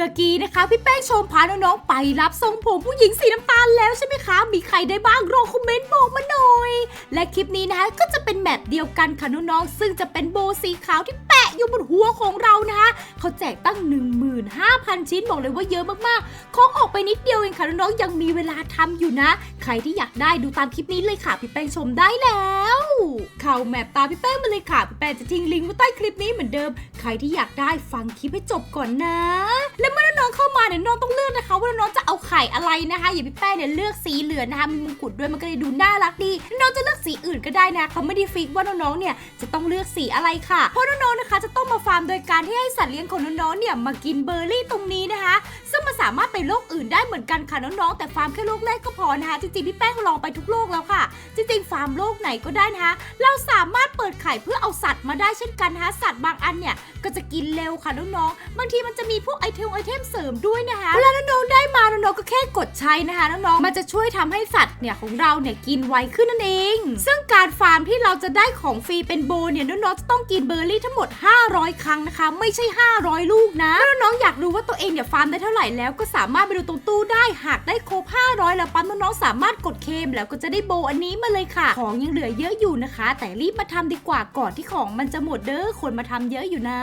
มื่อกี้นะคะ พี่แป้งชมพาน้องๆไปรับทรงผมผู้หญิงสีน้ำตาลแล้วใช่ไหมคะ มีใครได้บ้างรองคอมเมนต์บอกมาหน่อย และคลิปนี้นะคะก็จะเป็นแบบเดียวกันค่ะน้องๆซึ่งจะเป็นโบสีขาวที่แปะอยู่บนหัวของเรานะคะเขาแจกตั้ง 15,000 ชิ้นบอกเลยว่าเยอะมากๆของออกไปนิดเดียวเองค่ะน้องๆยังมีเวลาทำอยู่นะใครที่อยากได้ดูตามคลิปนี้เลยค่ะพี่แป้งชมได้แล้ว เข้าแมปตามพี่แป้งมาเลยค่ะพี่แป้งจะทิ้งลิงก์ไว้ใต้คลิปนี้เหมือนเดิม ใครที่อยากได้ฟังคลิปให้จบก่อนนะ แล้วเมื่อน้องเข้ามาเนี่ยน้องต้องเลือกนะคะ ว่าน้องจะเอาไข่อะไรนะคะ อย่าพี่แป้งเนี่ยเลือกสีเหลืองนะคะมีมงกุฎด้วยมันก็เลยดูน่ารักดีน้องจะเลือกสีอื่นก็ได้นะเขาไม่ได้ฟิกว่าน้องๆเนี่ยจะต้องเลือกสีอะไรค่ะ เพราะน้องๆนะคะจะต้องามโดยการที่ให้สัตว์เลี้ยงของน้องๆเนี่ยมากินเบอร์รี่ตรงนี้นะคะ ซึ่งมันสามารถไปโลกอื่นได้เหมือนกันค่ะน้องๆแต่ฟาร์มแค่โลกแรกก็พอนะคะจริงๆพี่แป้งลองไปทุกโลกแล้วค่ะ จริงๆฟาร์มโลกไหนก็ได้นะคะ เราสามารถเปิดไข่เพื่อเอาสัตว์มาได้เช่นกันนะคะสัตว์บางอันเนี่ยก็จะกินเร็วค่ะน้องๆบางทีมันจะมีพวกไอเทมไอเทมเสริมด้วยนะคะเวลาน้องๆได้ มาน้องๆก็แค่กดใช้นะคะน้องๆมันจะช่วยทำให้สัตว์เนี่ยของเราเนี่ยกินไวขึ้นนั่นเอง ซึ่งการฟาร์มที่เราจะได้ของฟรีเป็นโบเนี่ยน้องๆจะต้องกินเบอร์รี่ทั้งหมด 500 ครั้งนะคะ ไม่ใช่ 500 ลูกนะถ้าน้องๆอยากรู้ว่าตัวเองเนี่ยฟาร์มได้เท่าไหร่แล้วก็สามารถไปดูตรงตู้ได้หากได้ครบ 500 แล้วปั๊มน้องๆสามารถกดเคมแล้วก็จะได้โบอันนี้มาเลยค่ะ ของยังเหลือเยอะอยู่นะคะ แต่รีบมาทำดีกว่าก่อนที่ของมันจะหมดเด้อควรมาทำเยอะอยู่นะ